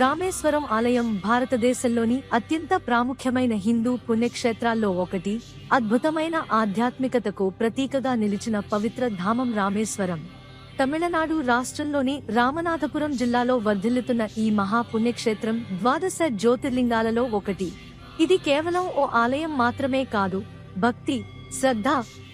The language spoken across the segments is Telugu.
రామేశ్వరం ఆలయం భారతదేశంలోని అత్యంత ప్రాముఖ్యమైన హిందూ పుణ్యక్షేత్రాల్లో ఒకటి. అద్భుతమైన ఆధ్యాత్మికతకు ప్రతీకగా నిలిచిన పవిత్ర ధామం రామేశ్వరం. తమిళనాడు రాష్ట్రంలోని రామనాథపురం జిల్లాలో వర్ధిల్లుతున్న ఈ మహా పుణ్యక్షేత్రం ద్వాదశ జ్యోతిర్లింగాలలో ఒకటి. ఇది కేవలం ఓ ఆలయం మాత్రమే కాదు భక్తి శ్రద్ధ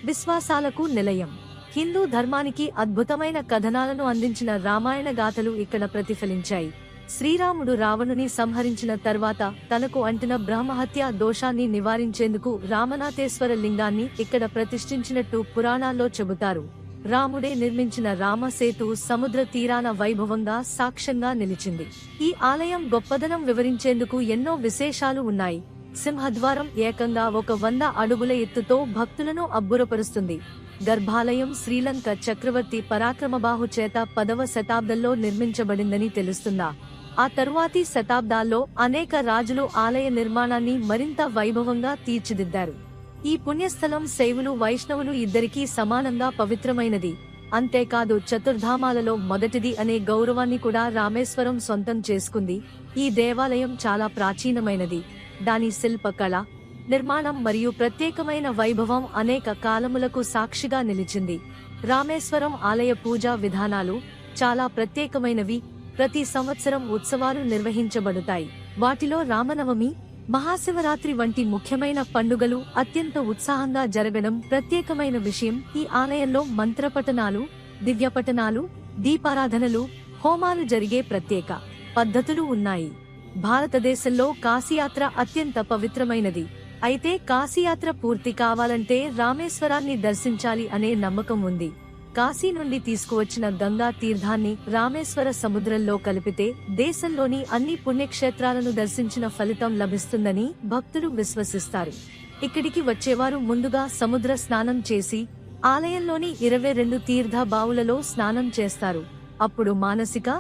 విశ్వాసాలకు నిలయం. హిందూ ధర్మానికి అద్భుతమైన కథనాలను అందించిన రామాయణ గాథలు ఇక్కడ ప్రతిఫలించాయి. శ్రీరాముడు రావణుని సంహరించిన తర్వాత తనకు అంటిన బ్రహ్మహత్య దోషాన్ని నివారించేందుకు రామనాథేశ్వర లింగాన్ని ఇక్కడ ప్రతిష్ఠించినట్టు పురాణాల్లో చెబుతారు. రాముడే నిర్మించిన రామసేతు సముద్ర తీరాన వైభవంగా సాక్ష్యంగా నిలిచింది. ఈ ఆలయం గొప్పదనం వివరించేందుకు ఎన్నో విశేషాలు ఉన్నాయి. సింహద్వారం ఏకంగా ఒక వంద అడుగుల ఎత్తుతో భక్తులను అబ్బురపరుస్తుంది. గర్భాలయం శ్రీలంక చక్రవర్తి పరాక్రమబాహు చేత పదవ శతాబ్దంలో నిర్మించబడిందని తెలుస్తుందా ఆ తరువాతి శతాబ్దాల్లో అనేక రాజులు ఆలయ నిర్మాణాన్ని మరింత వైభవంగా తీర్చిదిద్దారు. ఈ పుణ్యస్థలం శైవులు వైష్ణవులు ఇద్దరికీ సమానంగా పవిత్రమైనది. అంతేకాదు చతుర్ధామాలలో మొదటిది అనే గౌరవాన్ని కూడా రామేశ్వరం సొంతం చేసుకుంది. ఈ దేవాలయం చాలా ప్రాచీనమైనది. దాని శిల్పకళ నిర్మాణం మరియు ప్రత్యేకమైన వైభవం అనేక కాలములకు సాక్షిగా నిలిచింది. రామేశ్వరం ఆలయ పూజా విధానాలు చాలా ప్రత్యేకమైనవి. ప్రతి సంవత్సరం ఉత్సవాలు నిర్వహించబడతాయి. వాటిలో రామనవమి మహాశివరాత్రి వంటి ముఖ్యమైన పండుగలు అత్యంత ఉత్సాహంగా జరగడం ప్రత్యేకమైన విషయం. ఈ ఆలయంలో మంత్రపఠనాలు దివ్యపఠనాలు దీపారాధనలు హోమాలు జరిగే ప్రత్యేక పద్ధతులు ఉన్నాయి. భారతదేశంలో కాశీయాత్ర అత్యంత పవిత్రమైనది. అయితే కాశీయాత్ర పూర్తి కావాలంటే రామేశ్వరాన్ని దర్శించాలి అనే నమ్మకం ఉంది. కాశీ నుండి తీసుకువచ్చిన గంగా తీర్థాన్ని రామేశ్వర సముద్రంలో కలిపితే దేశంలోని అన్ని పుణ్యక్షేత్రాలను దర్శించిన ఫలితం లభిస్తుందని భక్తులు విశ్వసిస్తారు. ఇక్కడికి వచ్చేవారు ముందుగా సముద్ర స్నానం చేసి ఆలయంలోని ఇరవై రెండు తీర్థ బావులలో స్నానం చేస్తారు. అప్పుడు మానసిక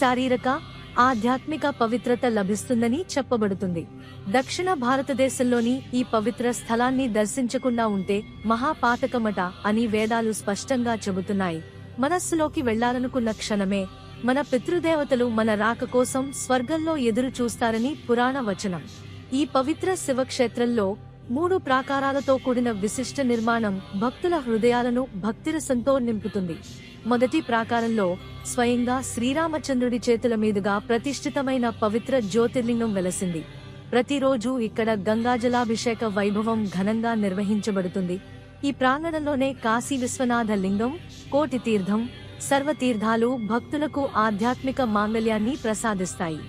శారీరక ఆధ్యాత్మిక పవిత్రత లభిస్తుందని చెప్పబడుతుంది. దక్షిణ భారతదేశంలోని ఈ పవిత్ర స్థలాన్ని దర్శించకుండా ఉంటే మహాపాతకమట అని వేదాలు స్పష్టంగా చెబుతున్నాయి. మనస్సులోకి వెళ్ళాలనుకున్న క్షణమే మన పితృదేవతలు మన రాక కోసం స్వర్గంలో ఎదురు చూస్తారని పురాణ వచనం. ఈ పవిత్ర శివక్షేత్రంలో మూడు ప్రాకారాలతో కూడిన విశిష్ట నిర్మాణం భక్తుల హృదయాలను భక్తిరసంతో నింపుతుంది. మొదటి ప్రాకారంలో స్వయంగా శ్రీరామచంద్రుడి చేతుల మీదుగా ప్రతిష్ఠితమైన పవిత్ర జ్యోతిర్లింగం వెలసింది. ప్రతిరోజు ఇక్కడ గంగాజలాభిషేక వైభవం ఘనంగా నిర్వహించబడుతుంది. ఈ ప్రాంగణంలోనే కాశీ విశ్వనాథ లింగం కోటి తీర్థం సర్వతీర్థాలు భక్తులకు ఆధ్యాత్మిక మాంగళ్యాన్ని ప్రసాదిస్తాయి.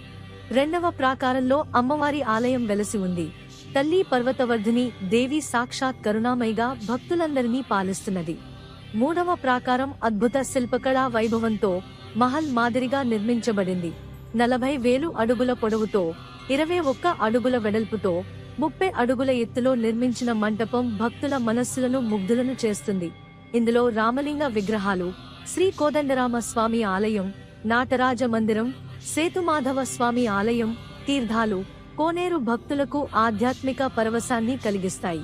రెండవ ప్రాకారంలో అమ్మవారి ఆలయం వెలసి ఉంది. తల్లి పర్వతవర్ధిని దేవి సాక్షాత్ కరుణామయిగా భక్తులందరినీ పాలిస్తున్నది. మూడవ ప్రాకారం అద్భుత శిల్పకళా వైభవంతో మహల్ మాదిరిగా నిర్మించబడింది. నలభై వేలు అడుగుల పొడవుతో ఇరవై ఒక్క అడుగుల వెడల్పుతో ముప్పై అడుగుల ఎత్తులో నిర్మించిన మంటపం భక్తుల మనస్సులను ముగ్ధులను చేస్తుంది. ఇందులో రామలింగ విగ్రహాలు శ్రీ కోదండరామ స్వామి ఆలయం నాటరాజ మందిరం సేతుమాధవ స్వామి ఆలయం తీర్థాలు కోనేరు భక్తులకు ఆధ్యాత్మిక పరవశాన్ని కలిగిస్తాయి.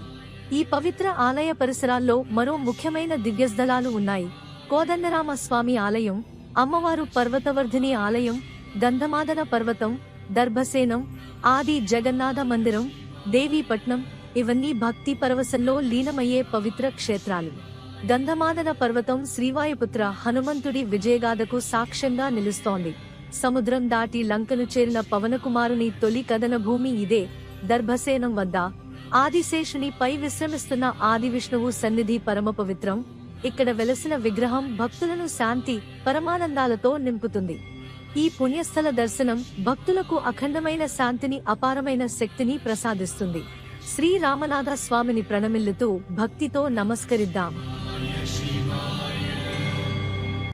ఈ పవిత్ర ఆలయ పరిసరాల్లో మరో ముఖ్యమైన దివ్యస్థలాలు ఉన్నాయి. కోదండరామ స్వామి ఆలయం అమ్మవారు పర్వతవర్ధిని ఆలయం గంధమాదన పర్వతం దర్భసేనం ఆది జగన్నాథ మందిరం దేవీపట్నం ఇవన్నీ భక్తి పరవశంలో లీనమయ్యే పవిత్ర క్షేత్రాలు. గంధమాదన పర్వతం శ్రీవాయుపుత్ర హనుమంతుడి విజయగాథకు సాక్ష్యంగా నిలుస్తోంది. సముద్రం దాటి లంకను చేరిన పవనకుమారుని తొలి కథన భూమి ఇదే. దర్భసేనం వద్ద ఆదిశేషుని పై విశ్రమిస్తున్న ఆది విష్ణువు సన్నిధి పరమ పవిత్రం ఇక్కడ వెలసిన విగ్రహం భక్తులను శాంతి పరమానందాలతో నింపుతుంది. ఈ పుణ్యస్థల దర్శనం భక్తులకు అఖండమైన శాంతిని అపారమైన శక్తిని ప్రసాదిస్తుంది. శ్రీ రామనాథ స్వామిని ప్రణమిల్లుతూ భక్తితో నమస్కరిద్దాం.